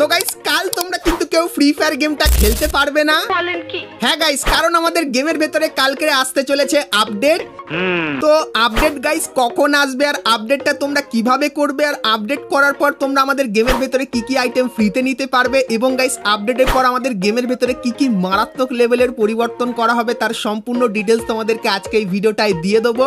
তো গাইস কাল তোমরা কিন্তু কেউ ফ্রি ফায়ার গেমটা খেলতে পারবে না? হ্যাঁ গাইস কারণ আমাদের গেমের ভেতরে কালকে আসতে চলেছে আপডেট তো আপডেট গাইস কখন আসবে আর আপডেটটা তোমরা কীভাবে করবে আর আপডেট করার পর তোমরা আমাদের গেমের ভেতরে কি কি আইটেম ফ্রিতে নিতে পারবে এবং গাইস আপডেটের পর আমাদের গেমের ভেতরে কি কি মারাত্মক লেভেলের পরিবর্তন করা হবে তার সম্পূর্ণ ডিটেলস তোমাদেরকে আজকে এই ভিডিওটায় দিয়ে দেবো।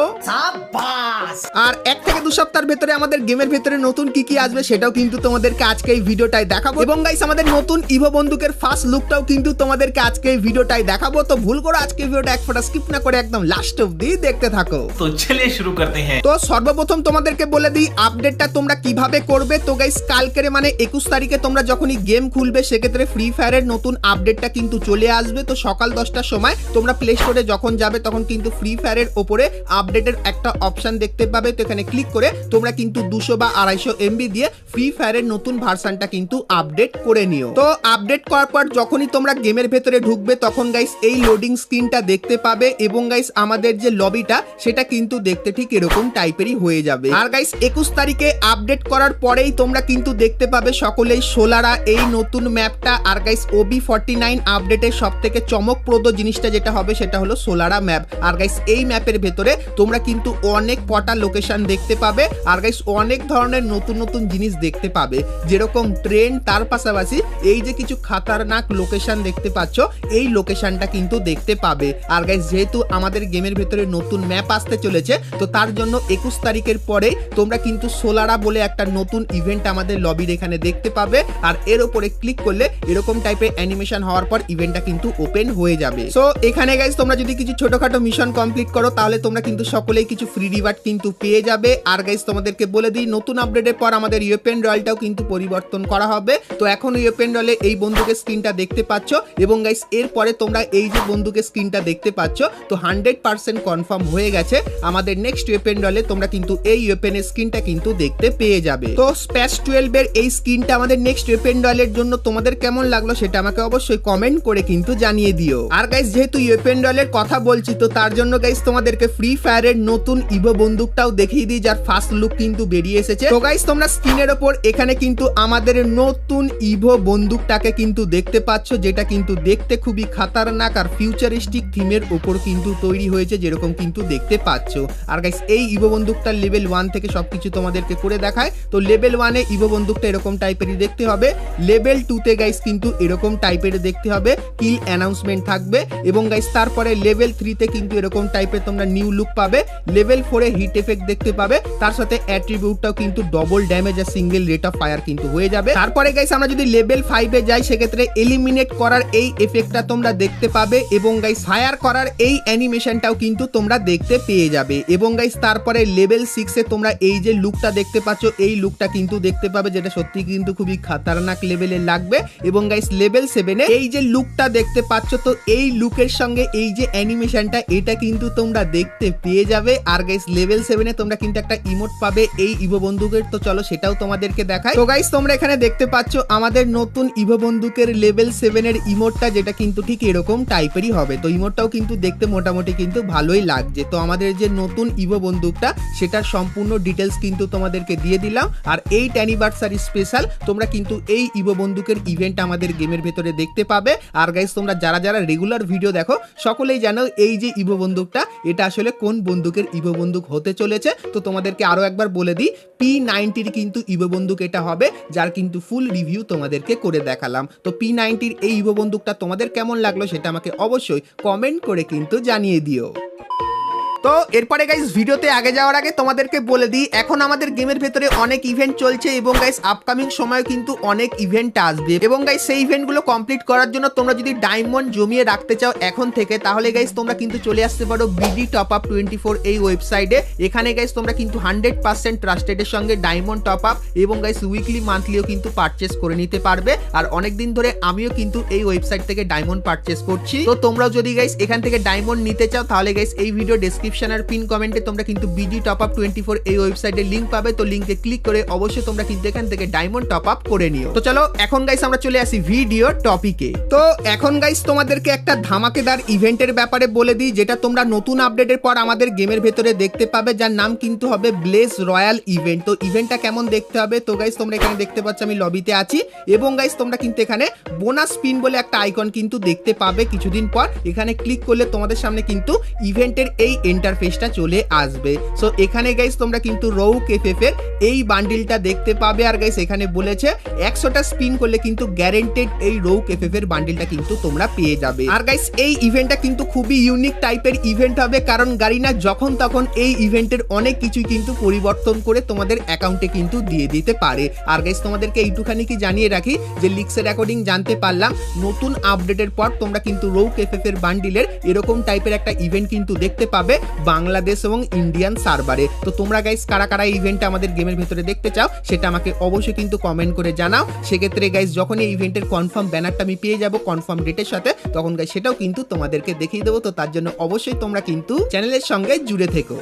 আর এক থেকে দু সপ্তাহের ভেতরে আমাদের গেমের ভেতরে নতুন কি কি আসবে সেটাও কিন্তু তোমাদেরকে আজকে এই ভিডিওটায় দেখাবো। এবং গাইস আমাদের নতুন ইভো বন্দুকের ফার্স্ট লুকটাও কিন্তু তোমাদেরকে আজকে এই ভিডিওটাই দেখাবো। তো ভুল করে আজকে ভিডিওটা এক ফোটা স্কিপ না করে একদম লাস্ট অবধি দেখতে থাকো। তো চলে শুরু করতে হ্যাঁ। তো সর্বপ্রথম তোমাদেরকে বলে দিই আপডেটটা তোমরা কীভাবে করবে? তো গাইস কালকের মানে 21 তারিখে তোমরা যখনই গেম খুলবে সেক্ষেত্রে ফ্রি ফায়ারের নতুন আপডেটটা কিন্তু চলে আসবে। তো সকাল 10টার সময় তোমরা প্লে স্টোরে যখন যাবে তখন কিন্তু ফ্রি ফায়ারের উপরে আপডেটের একটা অপশন দেখতে পাবে। তো এখানে ক্লিক করে তোমরা কিন্তু 200 বা আড়াইশো এমবি দিয়ে ফ্রি ফায়ারের নতুন ভার্সনটা কিন্তু আপডেট করে নিও। তো আপডেট করার পর যখনই তোমরা গেমের ভেতরে ঢুকবে, তখন গাইস এই লোডিং স্ক্রিনটা দেখতে পাবে এবং গাইস আমাদের যে লবিটা, সেটা কিন্তু দেখতে ঠিক এরকম টাইপেরই হয়ে যাবে। আর গাইস একুশ তারিখে আপডেট করার পরেই তোমরা কিন্তু দেখতে পাবে সকলেই সোলারা এই নতুন ম্যাপটা আর গাইস ওবি ফর্টি নাইন আপডেটের সব থেকে চমকপ্রদ জিনিসটা যেটা হবে, সেটা হলো সোলারা ম্যাপ আর গাইস এই ম্যাপের ভেতরে তোমরা কিন্তু অনেক কটা লোকেশন দেখতে পাবে। আর গাইস অনেক ধরনের নতুন নতুন জিনিস দেখতে পাবে। যেরকম ট্রেন তার পাশাপাশি এই যে কিছু খাতারনাক লোকেশন দেখতে পাচ্ছ, এই লোকেশনটা কিন্তু দেখতে পাবে। আর গাইস যেহেতু আমাদের গেমের ভেতরে নতুন ম্যাপ আসতে চলেছে, তো তার জন্য একুশ তারিখের পরে তোমরা কিন্তু সোলারা বলে একটা নতুন ইভেন্ট আমাদের লবির এখানে দেখতে পাবে। আর এর উপরে ক্লিক করলে এরকম টাইপের অ্যানিমেশন হওয়ার পর ইভেন্টটা কিন্তু ওপেন হয়ে যাবে। সো এখানে গাইস তোমরা যদি কিছু ছোটখাটো মিশন কমপ্লিট করো, তাহলে তোমরা কিন্তু সকলেই কিছু ফ্রি রিওয়ার্ড কিন্তু পেয়ে যাবে। আর গাইস তোমাদেরকে বলে দিই, নতুন আপডেটের পর আমাদের ইউপেন রয়্যালটাও কিন্তু পরিবর্তন করা হবে। তো এখন ইউপেন রয়্যালে এই বন্দুকের স্ক্রিনটা দেখতে পাচ্ছ। এবং গাইস এরপরে তোমরা এই যে বন্দুকের স্ক্রিনটা দেখতে পাচ্ছ, তো হান্ড্রেড পার্সেন্ট কনফার্ম হয়ে গেছে। আমাদের নেক্সট ওয়েপেন রলে তোমরা কিন্তু এই ওয়েপেনের স্ক্রিনটা কিন্তু দেখতে পেয়ে যাবে। তো স্প্যাশ টুয়েলভ এর এই স্ক্রিনটা আমাদের নেক্সট ওয়েপেন রলের জন্য তোমাদের কেমন লাগল সেটা আমাকে অবশ্যই কমেন্ট করে কিন্তু জানিয়ে দিও। আর গাইস যেহেতু ওয়েপেন ডলের কথা বলছি, তো তার জন্য গাইস তোমাদেরকে ফ্রি ফায়ারের নতুন ইভো বন্দুকটাও দেখিয়ে দিই, যার ফার্স্ট লুক কিন্তু বেরিয়ে এসেছে। তো গাইস তোমরা স্ক্রিনের ওপর এখানে কিন্তু আমাদের নতুন ইভো বন্দুকটাকে কিন্তু দেখতে পাচ্ছ, যেটা কিন্তু দেখতে খুবই খাতারনাক আর ফিউচারিস্টিক থিমের ওপর কিন্তু তৈরি হয়েছে, যেরকম কিন্তু দেখতে পাচ্ছ। আর গাইস এই ইভো বন্দুকটার লেভেল ওয়ান থেকে সবকিছু তোমাদেরকে করে দেখায়। তো লেভেল ওয়ানে ইভো বন্দুকটা এরকম টাইপেরই দেখতে হবে। লেভেল টুতে গাইস কিন্তু এরকম টাইপের দেখতে হবে। কিল অ্যানাউন্সমেন্ট থাকবে এবং গাইস তারপরে লেভেল থ্রিতে কিন্তু এরকম টাইপের তোমরা নিউ লুক পাবে। লেভেল ফোরে হিট এফেক্ট দেখতে পাবে। তার সাথে অ্যাট্রিবিউটটাও কিন্তু ডবল ড্যামেজ আর সিঙ্গেল রেট অফ ফায়ার কিন্তু হয়ে যাবে। তারপরে গাইস আমরা যদি লেভেল ফাইভে যাই সেক্ষেত্রে এলিমিনেট করার এই এফেক্টটা তোমরা দেখতে পাবে এবং গাইস ফায়ার করার এই অ্যানিমেশনটাও কিন্তু তোমরা দেখতে পেয়ে যাবে। এবং গাইস তারপরে লেভেল সিক্সে তোমরা এই যে লুকটা দেখতে পাচ্ছ, এই লুকটা কিন্তু দেখতে পাবে যেটা সত্যি কিন্তু খুবই খাতারনাক লেভেলের লাগবে। এবং গাইস লেভেল সেভেনে এই যে লুকটা দেখতে পাচ্ছ, তো এই লুকের সঙ্গে এই যে অ্যানিমেশনটা এটা কিন্তু তোমরা দেখতে পেয়ে যাবে। আর গাইস লেভেল সেভেনে তোমরা কিন্তু একটা ইমোট পাবে এই ইভো বন্দুকের। তো চলো সেটাও তোমাদেরকে দেখাই। তো গাইস তোমরা এখানে দেখতে পাচ্ছ আমাদের নতুন ইভো বন্দুকের লেভেল সেভেনের ইমোটটা যেটা কিন্তু ঠিক এরকম টাইপেরই হবে। তো ইমোটটাও কিন্তু দেখতে মোটামুটি কিন্তু ভালোই লাগছে। তো আমাদের যে নতুন ইভো বন্দুকটা, সেটার সম্পূর্ণ ডিটেলস কিন্তু তোমাদেরকে দিয়ে দিলাম। আর এই অ্যানিভার্সারি স্পেশাল তোমরা কিন্তু এই ইভো বন্দুকের ইভেন্ট আমাদের গেমের ভেতরে দেখতে পাবে। আর গাইস তোমরা যারা যারা রেগুলার ভিডিও দেখো, সকলেই জানো এই যে ইভো বন্দুকটা, এটা আসলে কোন বন্দুকের ইভো বন্দুক হতে চলেছে। তো তোমাদেরকে আরও একবার বলে দিই পি নাইনটির কিন্তু ইভো বন্দুক এটা হবে, যার কিন্তু ফুল রিভিউ তোমাদেরকে করে দেখালাম। তো পি নাইনটির এই ইভো বন্দুকটা তোমাদের কেমন লাগল সেটা আমাকে অবশ্যই কমেন্ট করে কিন্তু জানিয়ে দিও। তো এরপরে গাইস ভিডিওতে আগে যাওয়ার আগে তোমাদেরকে বলে দিই, এখন আমাদের গেমের ভেতরে অনেক ইভেন্ট চলছে এবং গাইস আপকামিং সময় কিন্তু অনেক ইভেন্ট আসবে। এবং গাইস সেই ইভেন্টগুলো কমপ্লিট করার জন্য তোমরা যদি ডায়মন্ড জমিয়ে রাখতে চাও এখন থেকে, তাহলে গাইস তোমরা কিন্তু চলে আসতে পারো BD top up twenty four এই ওয়েবসাইটে এখানে গাইস তোমরা কিন্তু হান্ড্রেড পার্সেন্ট ট্রাস্টেডের সঙ্গে ডায়মন্ড টপ আপ এবং গাইস উইকলি মান্থলিও কিন্তু পারচেস করে নিতে পারবে। আর অনেক দিন ধরে আমিও কিন্তু এই ওয়েবসাইট থেকে ডায়মন্ড পারচেস করছি। তো তোমরাও যদি গাইস এখান থেকে ডায়মন্ড নিতে চাও, তাহলে গাইস এই ভিডিও ডেসক্রিপশন ডেসক্রিপশন আর পিন কমেন্টে তোমরা কিন্তু BG top up twenty four এই ওয়েবসাইটের লিঙ্ক পাবে। তো লিঙ্কে ক্লিক করে অবশ্যই তোমরা কিন্তু এখান থেকে ডায়মন্ড টপ আপ করে নিও। তো চলো, এখন গাইস আমরা চলে আসি ভিডিও টপিকে তো এখন গাইস তোমাদেরকে একটা ধামাকেদার ইভেন্টের ব্যাপারে বলে দিই, যেটা তোমরা নতুন আপডেটের পর আমাদের গেমের ভেতরে দেখতে পাবে, যার নাম কিন্তু হবে ব্লেস রয়্যাল ইভেন্ট তো ইভেন্টটা কেমন দেখতে হবে? তো গাইস তোমরা এখানে দেখতে পাচ্ছ, আমি লবিতে আছি। এবং গাইস তোমরা কিন্তু এখানে বোনাস স্পিন বলে একটা আইকন কিন্তু দেখতে পাবে কিছুদিন পর। এখানে ক্লিক করলে তোমাদের সামনে কিন্তু ইভেন্টের এই ইন্টারফেসটা চলে আসবে। সো এখানে গাইস তোমরা কিন্তু রৌ কেফেফ এই বান্ডিলটা দেখতে পাবে। আর গাইস এখানে বলেছে একশোটা স্পিন করলে কিন্তু গ্যারেন্টেড এই রৌ কেফেফ এর বান্ডিলটা কিন্তু তোমরা পেয়ে যাবে। আর গাইস এই ইভেন্টটা কিন্তু খুবই ইউনিক টাইপের ইভেন্ট হবে। কারণ গাড়িনা যখন তখন এই ইভেন্টের অনেক কিছুই কিন্তু পরিবর্তন করে তোমাদের অ্যাকাউন্টে কিন্তু দিয়ে দিতে পারে। আর গাইস তোমাদেরকে এইটুখানি কি জানিয়ে রাখি, যে লিক্সের অ্যাকর্ডিং জানতে পারলাম, নতুন আপডেটের পর তোমরা কিন্তু রৌ কেফেফ এর বান্ডিলের এরকম টাইপের একটা ইভেন্ট কিন্তু দেখতে পাবে। বাংলাদেশ এবং ইন্ডিয়ান সার্ভারে তো তোমরা গাইস কারা কারা ইভেন্টটা আমাদের গেমের ভেতরে দেখতে চাও, সেটা আমাকে অবশ্যই কিন্তু কমেন্ট করে জানাও। সেক্ষেত্রে গাইস যখন এই ইভেন্টের কনফার্ম ব্যানারটা আমি পেয়ে যাব কনফার্ম ডেটের সাথে, তখন গাইস সেটাও কিন্তু তোমাদেরকে দেখিয়ে দেবো। তো তার জন্য অবশ্যই তোমরা কিন্তু চ্যানেলের সঙ্গে জুড়ে থেকো।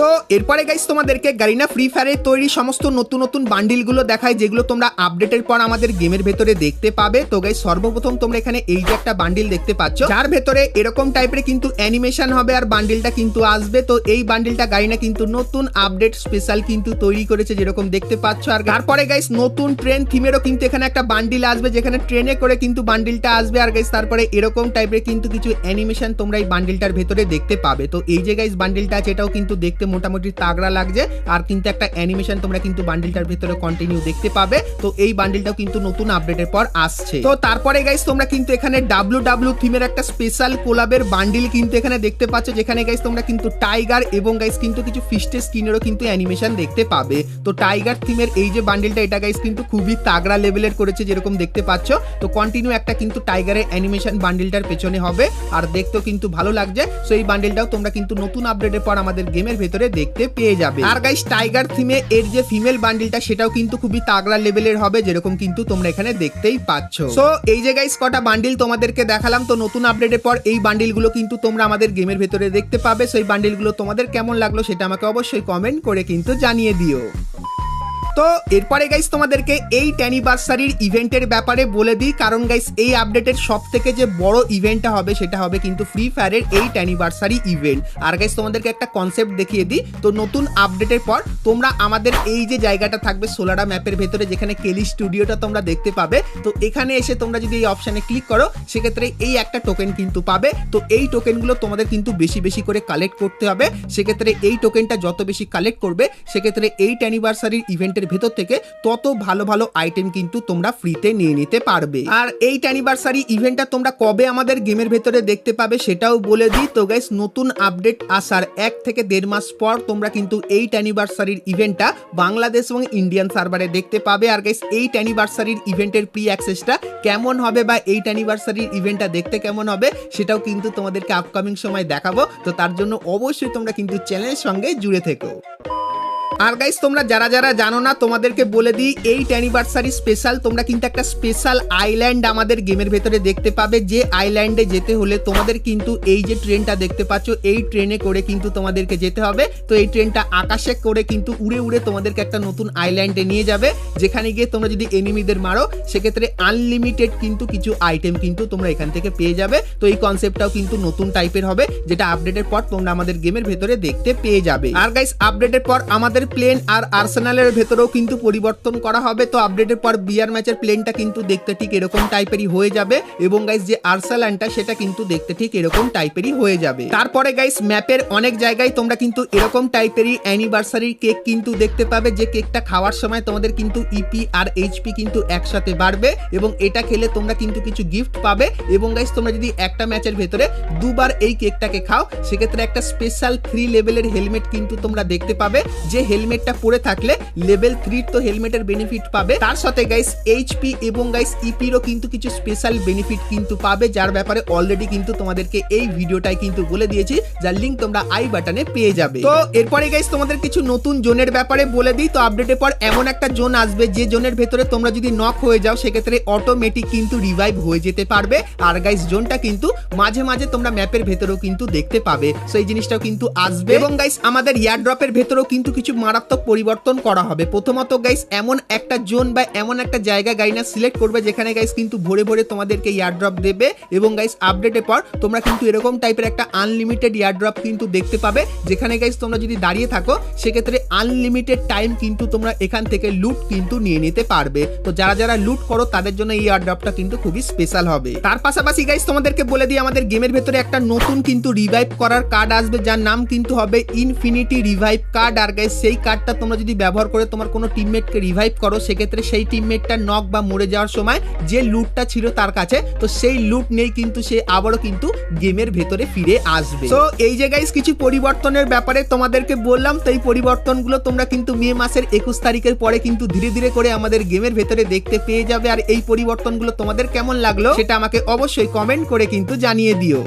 তো এরপরে গাইস তোমাদেরকে গারিনা ফ্রি ফায়ারের তৈরি সমস্ত নতুন নতুন বান্ডিলগুলো দেখায়, যেগুলো তোমরা আপডেটের পর আমাদের গেমের ভেতরে দেখতে পাবে। তো গাইস সর্বপ্রথম তোমরা এখানে এই যে একটা বান্ডিল দেখতে পাচ্ছ, যার ভেতরে এরকম টাইপের কিন্তু অ্যানিমেশন হবে আর বান্ডিলটা কিন্তু আসবে। তো এই বান্ডিলটা গারিনা কিন্তু নতুন আপডেট স্পেশাল কিন্তু তৈরি করেছে, যেরকম দেখতে পাচ্ছ। আর তারপরে গাইস নতুন ট্রেন থিমেরও কিন্তু এখানে একটা বান্ডিল আসবে, যেখানে ট্রেনে করে কিন্তু বান্ডিলটা আসবে। আর গাইস তারপরে এরকম টাইপের কিন্তু কিছু অ্যানিমেশন তোমরা এই বান্ডিলটার ভেতরে দেখতে পাবে। তো এই যে গাইস বান্ডিলটা আছে, এটাও কিন্তু দেখতে মোটামুটি তাগড়া লাগছে। আর কিন্তু একটা অ্যানিমেশন তোমরা কিন্তু বান্ডিলটার ভেতরে কন্টিনিউ দেখতে পাবে। তো এই বান্ডিলটাও কিন্তু নতুন আপডেটের পর আসছে। তো তারপরে গাইস তোমরা কিন্তু এখানে ডাব্লু ডাব্লু থিমের একটা স্পেশাল কোলাবের বান্ডিল কিন্তু এখানে দেখতে পাচ্ছ, যেখানে গাইস তোমরা কিন্তু টাইগার এবং গাইস কিন্তু কিছু ফিস্টের স্কিনেরও কিন্তু অ্যানিমেশন দেখতে পাবে। তো টাইগার থিমের এই যে বান্ডিলটা এটা গাইস কিন্তু খুবই তাগড়া লেভেলের করেছে, যেরকম দেখতে পাচ্ছ। তো কন্টিনিউ একটা কিন্তু টাইগারের অ্যানিমেশন বান্ডিলটার পেছনে হবে। আর দেখতেও কিন্তু ভালো লাগছে। সো এই বান্ডিলটাও তোমরা কিন্তু নতুন আপডেটের পর আমাদের গেমের ভেতরে দেখতে পেয়ে যাবে। আর গাইস টাইগার থিমে এর যে ফিমেল বান্ডিলটা সেটাও কিন্তু খুবই তাগড়া লেভেলের হবে, যেরকম কিন্তু তোমরা এখানে দেখতেই পাচ্ছ। সো এই যে গাইস কটা বান্ডিল তোমাদেরকে দেখালাম, তো নতুন আপডেটের পর এই বান্ডিলগুলো কিন্তু তোমরা আমাদের গেমের ভেতরে দেখতে পাবে। সেই বান্ডিলগুলো তোমাদের কেমন লাগল, সেটা আমাকে অবশ্যই কমেন্ট করে কিন্তু জানিয়ে দিও। তো এরপরে গাইস তোমাদেরকে এই ট্যানিভার্সারির ইভেন্টের ব্যাপারে বলে দিই। কারণ গাইস এই আপডেটের সব থেকে যে বড় ইভেন্টটা হবে সেটা হবে কিন্তু ফ্রি ফায়ারের এই ট্যানিভার্সারি ইভেন্ট আর গাইস তোমাদেরকে একটা কনসেপ্ট দেখিয়ে দিই। তো নতুন আপডেটের পর তোমরা আমাদের এই যে জায়গাটা থাকবে সোলারা ম্যাপের ভেতরে, যেখানে কেলি স্টুডিওটা তোমরা দেখতে পাবে। তো এখানে এসে তোমরা যদি এই অপশানে ক্লিক করো, সেক্ষেত্রে এই একটা টোকেন কিন্তু পাবে। তো এই টোকেনগুলো তোমাদের কিন্তু বেশি বেশি করে কালেক্ট করতে হবে। সেক্ষেত্রে এই টোকেনটা যত বেশি কালেক্ট করবে, সেক্ষেত্রে এই ট্যানিভার্সারির ইভেন্টের ভেতর থেকে তত ভালো ভালো আইটেম কিন্তু তোমরা ফ্রিতে নিয়ে নিতে পারবে। আর এই ট্যানিভার্সারি ইভেন্টটা তোমরা কবে আমাদের গেমের ভেতরে দেখতে পাবে সেটাও বলে দিই। তো গাইস নতুন আপডেট আসার এক থেকে দেড় মাস পর তোমরা কিন্তু এই ট্যানিভার্সারির ইভেন্টটা বাংলাদেশ এবং ইন্ডিয়ান সার্ভারে দেখতে পাবে। আর গাইস এই ট্যানিভার্সারির ইভেন্টের প্রি অ্যাক্সেসটা কেমন হবে বা এই ট্যানিভার্সারির ইভেন্টটা দেখতে কেমন হবে সেটাও কিন্তু তোমাদেরকে আপকামিং সময় দেখাবো। তো তার জন্য অবশ্যই তোমরা কিন্তু চ্যানেলের সঙ্গে জুড়ে থেকো। আর গাইস তোমরা যারা যারা জানো না, তোমাদেরকে বলে দিই, এই অ্যানিভার্সারি স্পেশাল তোমরা কিন্তু একটা স্পেশাল আইল্যান্ড আমাদের গেমের ভেতরে দেখতে পাবে। যে আইল্যান্ডে যেতে হলে তোমাদের কিন্তু এই যে ট্রেনটা দেখতে পাচ্ছ, এই ট্রেনে করে কিন্তু তোমাদেরকে যেতে হবে। তো এই ট্রেনটা আকাশে করে কিন্তু উড়ে উড়ে তোমাদেরকে একটা নতুন আইল্যান্ডে নিয়ে যাবে, যেখানে গিয়ে তোমরা যদি এনিমিদের মারো, সেক্ষেত্রে আনলিমিটেড কিন্তু কিছু আইটেম কিন্তু তোমরা এখান থেকে পেয়ে যাবে। তো এই কনসেপ্টটাও কিন্তু নতুন টাইপের হবে, যেটা আপডেটের পর তোমরা আমাদের গেমের ভেতরে দেখতে পেয়ে যাবে। আর গাইস আপডেটের পর আমাদের প্লেন আর আর্সেনালের ভেতরেও কিন্তু পরিবর্তন করা হবে। তো আপডেটের পর বিয়ার ম্যাচের প্লেনটা কিন্তু দেখতে ঠিক এরকম টাইপেরই হয়ে যাবে এবং গাইস যে আর্সেলানটা সেটা কিন্তু দেখতে ঠিক এরকম টাইপেরই হয়ে যাবে। তারপরে গাইস ম্যাপের অনেক জায়গায় তোমরা কিন্তু এরকম টাইপেরই অ্যানিভার্সারি কেক কিন্তু দেখতে পাবে, যে কেকটা খাওয়ার সময় তোমাদের কিন্তু ইপি আর এইচপি কিন্তু একসাথে বাড়বে এবং এটা খেলে তোমরা কিন্তু কিছু গিফট পাবে এবং গাইস তোমরা যদি একটা ম্যাচের ভেতরে দুবার এই কেকটাকে খাও, সেক্ষেত্রে একটা স্পেশাল থ্রি লেভেলের হেলমেট কিন্তু তোমরা দেখতে পাবে, যে হেলমেটটা পরে থাকলে লেভেল থ্রির তো হেলমেটের বেনিফিট পাবে। তার সাথে গাইস এইচপি এবং গাইস ইপিরও কিন্তু কিছু স্পেশাল বেনিফিট কিন্তু পাবে যার ব্যাপারে অলরেডি কিন্তু তোমাদেরকে এই ভিডিওটাই কিন্তু বলে দিয়েছি যার লিঙ্ক তোমরা আই বাটনে পেয়ে যাবে। তো এরপরে গাইস তোমাদের কিছু নতুন জোনের ব্যাপারে বলে দিই তো আপডেটের পর এমন একটা জোন আসবে যে জোনের ভেতরে তোমরা যদি নক হয়ে যাও সেক্ষেত্রে অটোমেটিক কিন্তু রিভাইভ হয়ে যেতে পারবে। আর গাইস জোনটা কিন্তু মাঝে মাঝে তোমরা ম্যাপের ভেতরেও কিন্তু দেখতে পাবে। সেই জিনিসটাও কিন্তু আসবে। এবং গাইস আমাদের ইয়ার ড্রপের ভেতরেও কিন্তু কিছু মারাত্মক পরিবর্তন করা হবে। প্রথমত গাইস এমন একটা জোন বা এমন একটা জায়গা গাইনা সিলেক্ট করবে যেখানে গাইস কিন্তু ভরে ভরে তোমাদেরকে ইয়ার ড্রপ দেবে এবং গাইস আপডেটের পর তোমরা কিন্তু এরকম টাইপের একটা আনলিমিটেড ইয়ার ড্রপ কিন্তু দেখতে পাবে। যেখানে গাইস তোমরা যদি দাঁড়িয়ে থাকো, সেক্ষেত্রে আনলিমিটেড টাইম কিন্তু তোমরা এখান থেকে লুট কিন্তু নিয়ে নিতে পারবে। তো যারা যারা লুট করো, তাদের জন্য এই ইয়ার ড্রপটা কিন্তু খুবই স্পেশাল হবে। তার পাশাপাশি গাইস তোমাদেরকে বলে দিই, আমাদের গেমের ভেতরে একটা নতুন কিন্তু রিভাইভ করার কার্ড আসবে, যার নাম কিন্তু হবে ইনফিনিটি রিভাইভ কার্ড আর গাইস সেই কার্ডটা তোমরা যদি ব্যবহার করে তোমার কোনো টিমমেটকে রিভাইভ করো, সেক্ষেত্রে সেই টিমমেটটা নক বা মরে যাওয়ার সময় যে লুটটা ছিল তার কাছে, তো সেই লুট নেই কিন্তু সে আবারও কিন্তু গেমের ভেতরে ফিরে আসবে। তো এই যে গাইস কিছু পরিবর্তনের ব্যাপারে তোমাদেরকে বললাম, তো এই পরিবর্তনগুলো তোমরা কিন্তু মে মাসের একুশ তারিখের পরে কিন্তু ধীরে ধীরে করে আমাদের গেমের ভেতরে দেখতে পেয়ে যাবে। আর এই পরিবর্তনগুলো তোমাদের কেমন লাগল, সেটা আমাকে অবশ্যই কমেন্ট করে কিন্তু জানিয়ে দিও।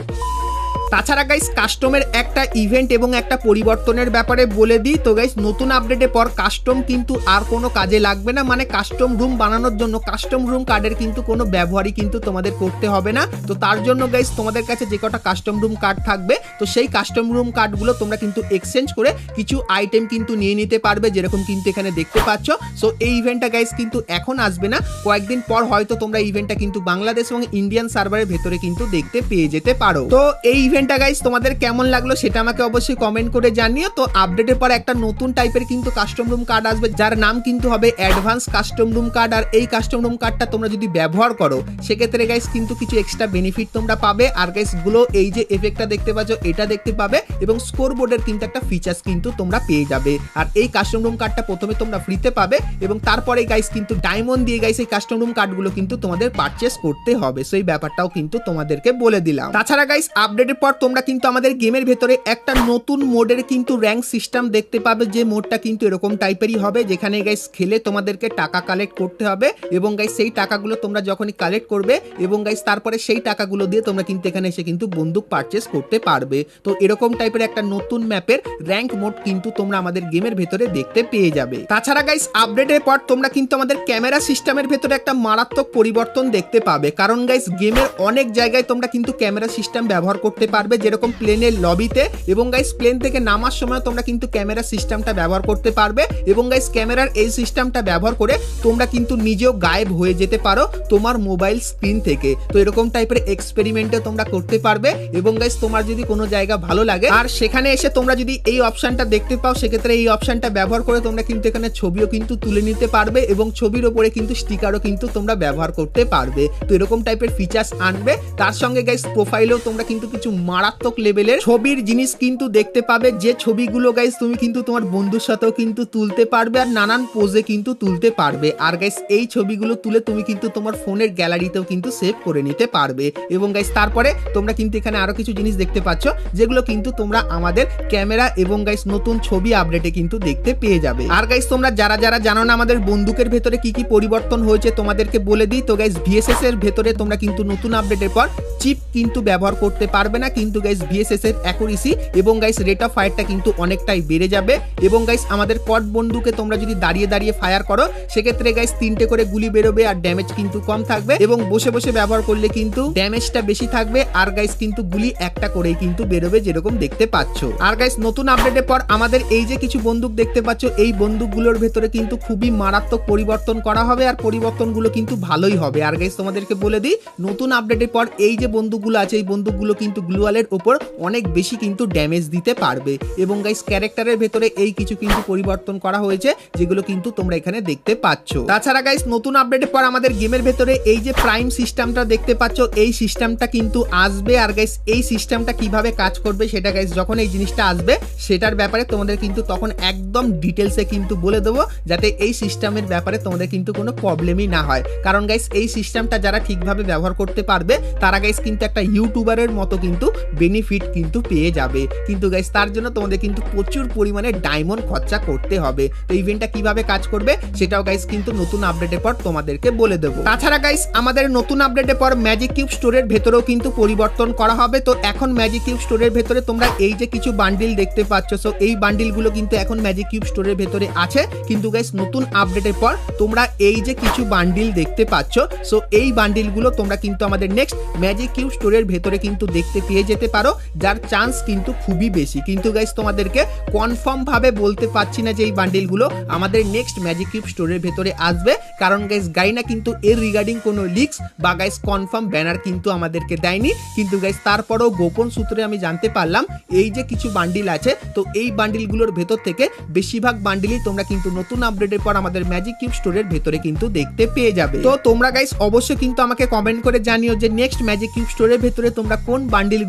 তাছাড়া গাইস কাস্টমের একটা ইভেন্ট এবং একটা পরিবর্তনের ব্যাপারে বলে দিই। তো গাইস নতুন আপডেটের পর কাস্টম কিন্তু আর কোনো কাজে লাগবে না। মানে কাস্টম রুম বানানোর জন্য কাস্টম রুম কার্ডের কিন্তু কোনো ব্যবহারই কিন্তু তোমাদের করতে হবে না। তো তার জন্য গাইস তোমাদের কাছে যে কটা কাস্টম রুম কার্ড থাকবে, তো সেই কাস্টম রুম কার্ডগুলো তোমরা কিন্তু এক্সচেঞ্জ করে কিছু আইটেম কিন্তু নিয়ে নিতে পারবে, যেরকম কিন্তু এখানে দেখতে পাচ্ছ। সো এই ইভেন্টটা গাইস কিন্তু এখন আসবে না। কয়েকদিন পর হয়তো তোমরা ইভেন্টটা কিন্তু বাংলাদেশ এবং ইন্ডিয়ান সার্ভারের ভেতরে কিন্তু দেখতে পেয়ে যেতে পারো। তো এই ইভেন্টটা গাইস তোমাদের কেমন লাগল সেটা আমাকে অবশ্যই কমেন্ট করে জানিও। তো আপডেটের পর একটা নতুন টাইপের কিন্তু কাস্টম রুম কার্ড আসবে, যার নাম কিন্তু হবে অ্যাডভান্স কাস্টম রুম কার্ড আর এই কাস্টম রুম কার্ডটা তোমরা যদি ব্যবহার করো, সেক্ষেত্রে গাইস কিন্তু কিছু এক্সট্রা বেনিফিট তোমরা পাবে। আর গাইসগুলো এই যে এফেক্টটা দেখতে পাচ্ছ, এটা দেখতে পাবে এবং স্কোর বোর্ডের কিন্তু একটা ফিচার্স কিন্তু তোমরা পেয়ে যাবে। আর এই কাস্টম রুম কার্ডটা প্রথমে তোমরা ফ্রিতে পাবে এবং তারপরে গাইস কিন্তু ডায়মন্ড দিয়ে গাইস এই কাস্টম রুম কার্ডগুলো কিন্তু তোমাদের পারচেস করতে হবে। সেই ব্যাপারটাও কিন্তু তোমাদেরকে বলে দিলাম। তাছাড়া গাইস আপডেটের পর তোমরা কিন্তু আমাদের গেমের ভেতরে একটা নতুন মোডের কিন্তু র্যাঙ্ক সিস্টেম দেখতে পাবে যে মোডটা কিন্তু এরকম টাইপেরই হবে, যেখানে গাইস খেলে তোমাদেরকে টাকা কালেক্ট করতে হবে এবং গাইস সেই টাকাগুলো তোমরা যখনই কালেক্ট করবে এবং গাইস তারপরে সেই টাকাগুলো দিয়ে তোমরা কিন্তু এখানে এসে কিন্তু বন্দুক পারচেস করতে পারবে। তো এরকম টাইপের একটা নতুন ম্যাপের র্যাঙ্ক মোড কিন্তু তোমরা আমাদের গেমের ভেতরে দেখতে পেয়ে যাবে। তাছাড়া গাইস আপডেটের পর তোমরা কিন্তু আমাদের ক্যামেরা সিস্টেমের ভেতরে একটা মারাত্মক পরিবর্তন দেখতে পাবে। কারণ গাইস গেমের অনেক জায়গায় তোমরা কিন্তু ক্যামেরা সিস্টেম ব্যবহার করতে পারবে যেরকম প্লেনের লবিতে এবং গাইস প্লেন থেকে নামার সময় তোমরা কিন্তু ক্যামেরা সিস্টেমটা ব্যবহার করতে পারবে। এবং গাইস ক্যামেরার এই সিস্টেমটা ব্যবহার করে তোমরা কিন্তু নিজেও গায়েব হয়ে যেতে পারো তোমার মোবাইল স্ক্রিন থেকে। তো এরকম টাইপের এক্সপেরিমেন্টও তোমরা করতে পারবে। এবং গাইস তোমার যদি কোনো জায়গা ভালো লাগে, আর সেখানে এসে তোমরা যদি এই অপশনটা দেখতে পাও, সেক্ষেত্রে এই অপশনটা ব্যবহার করে তোমরা কিন্তু এখানে ছবিও কিন্তু তুলে নিতে পারবে এবং ছবির ওপরে কিন্তু স্টিকারও কিন্তু তোমরা ব্যবহার করতে পারবে। তো এরকম টাইপের ফিচার্স আনবে। তার সঙ্গে গাইস প্রোফাইলেও তোমরা কিন্তু কিছু মারাত্মক লেভেলের ছবির জিনিস কিন্তু দেখতে পাবে। যে ছবিগুলো গাইস তুমি কিন্তু তোমার বন্ধুর সাথেও কিন্তু তুলতে পারবে আর নানান পোজে কিন্তু তুলতে পারবে। আর গাইস এই ছবিগুলো তুলে তুমি কিন্তু তোমার ফোনের গ্যালারিতেও কিন্তু সেভ করে নিতে পারবে। এবং গাইস তারপরে তোমরা কিন্তু এখানে আরও কিছু জিনিস দেখতে পাচ্ছ, যেগুলো কিন্তু তোমরা আমাদের ক্যামেরা এবং গাইস নতুন ছবি আপডেটে কিন্তু দেখতে পেয়ে যাবে। আর গাইস তোমরা যারা যারা জানো না আমাদের বন্দুকের ভেতরে কি কি পরিবর্তন হয়েছে, তোমাদেরকে বলে দিই। তো গাইস ভিএসএস এর ভেতরে তোমরা কিন্তু নতুন আপডেটের পর চিপ কিন্তু ব্যবহার করতে পারবে না কিন্তু গাইস ভিএসএস এর অ্যাকুরেসি এবং গাইস রেট অফ ফায়ারটা কিন্তু অনেকটাই বেড়ে যাবে। এবং গাইস আমাদের কট বন্দুকে তোমরা যদি দাঁড়িয়ে দাঁড়িয়ে ফায়ার করো, সেক্ষেত্রে গাইস তিনটে করে গুলি বেরোবে আর ড্যামেজ কিন্তু কম থাকবে। এবং বসে বসে ব্যবহার করলে কিন্তু ড্যামেজটা বেশি থাকবে আর গাইস কিন্তু গুলি একটা করেই কিন্তু বেরোবে যেরকম দেখতে পাচ্ছ। আর গাইস নতুন আপডেটের পর আমাদের এই যে কিছু বন্দুক দেখতে পাচ্ছ, এই বন্দুকগুলোর ভেতরে কিন্তু খুবই মারাত্মক পরিবর্তন করা হবে আর পরিবর্তনগুলো কিন্তু ভালোই হবে। আর গাইস তোমাদেরকে বলে দিই, নতুন আপডেটের পর এই যে বন্দুকগুলো আছে, এই বন্দুকগুলো কিন্তু গ্লুয়ালের ওপর অনেক বেশি কিন্তু ড্যামেজ দিতে পারবে। এবং গাইস ক্যারেক্টারের ভেতরে এই কিছু কিন্তু পরিবর্তন করা হয়েছে, যেগুলো কিন্তু তোমরা এখানে দেখতে পাচ্ছ। তাছাড়া গাইস নতুন আপডেটের পর আমাদের গেমের ভেতরে এই যে প্রাইম সিস্টেমটা দেখতে পাচ্ছ, এই সিস্টেমটা কিন্তু আসবে। আর গাইস এই সিস্টেমটা কীভাবে কাজ করবে সেটা গাইস যখন এই জিনিসটা আসবে, সেটার ব্যাপারে তোমাদের কিন্তু তখন একদম ডিটেলসে কিন্তু বলে দেবো, যাতে এই সিস্টেমের ব্যাপারে তোমাদের কিন্তু কোনো প্রবলেমই না হয়। কারণ গাইস এই সিস্টেমটা যারা ঠিকভাবে ব্যবহার করতে পারবে, তারা গাইস কিন্তু একটা ইউটিউবারের মতো কিন্তু বেনিফিট কিন্তু পেয়ে যাবে। কিন্তু গাইস তার জন্য তোমাদের কিন্তু প্রচুর পরিমাণে ডায়মন্ড খরচা করতে হবে। তো ইভেন্টটা কীভাবে কাজ করবে, সেটাও গাইস কিন্তু নতুন আপডেটের পর তোমাদেরকে বলে দেবো। তাছাড়া গাইস আমাদের নতুন আপডেটের পর ম্যাজিক কিউব স্টোরের ভেতরেও কিন্তু পরিবর্তন করা হবে। তো এখন ম্যাজিক কিউব স্টোরের ভেতরে তোমরা এই যে কিছু বান্ডিল দেখতে পাচ্ছ সো এই বান্ডিলগুলো কিন্তু এখন ম্যাজিক কিউব স্টোরের ভেতরে আছে। কিন্তু গাইস নতুন আপডেটের পর তোমরা এই যে কিছু বান্ডিল দেখতে পাচ্ছ সো এই বান্ডিলগুলো তোমরা কিন্তু আমাদের নেক্সট ম্যাজিক কিউব স্টোরের ভেতরে কিন্তু দেখতে পেয়ে যেতে পারো, যার চান্স কিন্তু খুবই বেশি। কিন্তু গাইস তোমাদেরকে কনফার্ম ভাবে বলতে পারছি না যে এই বান্ডিলগুলো আমাদের নেক্সট ম্যাজিক কিউব স্টোরের ভেতরে আসবে। কারণ গাইস গাইনা কিন্তু এর রিগার্ডিং কোনো লিক্স বা গাইস কনফার্ম ব্যানার কিন্তু আমাদেরকে দেয়নি। কিন্তু গাইস তারপরেও গোপন সূত্রে আমি জানতে পারলাম, এই যে কিছু বান্ডিল আছে, তো এই বান্ডিলগুলোর ভেতর থেকে বেশিরভাগ বান্ডিলই তোমরা কিন্তু নতুন আপডেটের পর আমাদের ম্যাজিক কিউব স্টোরের ভেতরে কিন্তু দেখতে পেয়ে যাবে। তো তোমরা গাইস অবশ্যই কিন্তু আমাকে কমেন্ট করে জানিও যে নেক্সট ম্যাজিক কিউব স্টোরের ভেতরে তোমরা কোন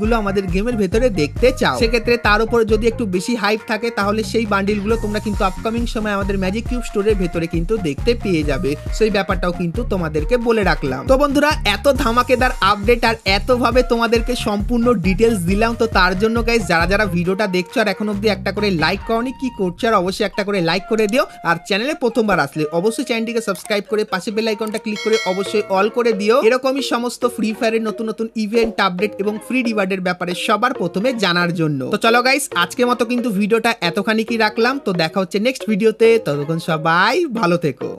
বান্ডিলগুলো আমাদের গেমের ভেতরে দেখতে চাও। সেক্ষেত্রে তার উপরে যদি একটু বেশি হাইপ থাকে, তাহলে সেই বান্ডিলগুলো তোমরা কিন্তু আপকামিং সময় আমাদের ম্যাজিক কিউব স্টোরের ভেতরে কিন্তু দেখতে পেয়ে যাবে। সেই ব্যাপারটাও কিন্তু তোমাদেরকে বলে রাখলাম। তো বন্ধুরা, এত ধামাকেদার আপডেট আর এতভাবে তোমাদেরকে সম্পূর্ণ ডিটেলস দিলাম, তো তার জন্য গাইস যারা যারা ভিডিওটা দেখছ আর এখন অব্দি একটা করে লাইক করনি, কি করছ আর অবশ্যই একটা করে লাইক করে দিও। আর চ্যানেলে প্রথমবার আসলে অবশ্যই চ্যানেলটিকে সাবস্ক্রাইব করে পাশে বেল আইকনটা ক্লিক করে অবশ্যই অল করে দিও। এরকমই সমস্ত ফ্রি ফায়ারের নতুন নতুন ইভেন্ট আপডেট এবং ফ্রি রিওয়ার্ডের ব্যাপারে সবার প্রথমে জানার জন্য। তো চলো গাইস আজকে মতো কিন্তু ভিডিওটা এতখানি কি রাখলাম, তো দেখা হচ্ছে নেক্সট ভিডিওতে ততক্ষণ সবাই ভালো থেকো।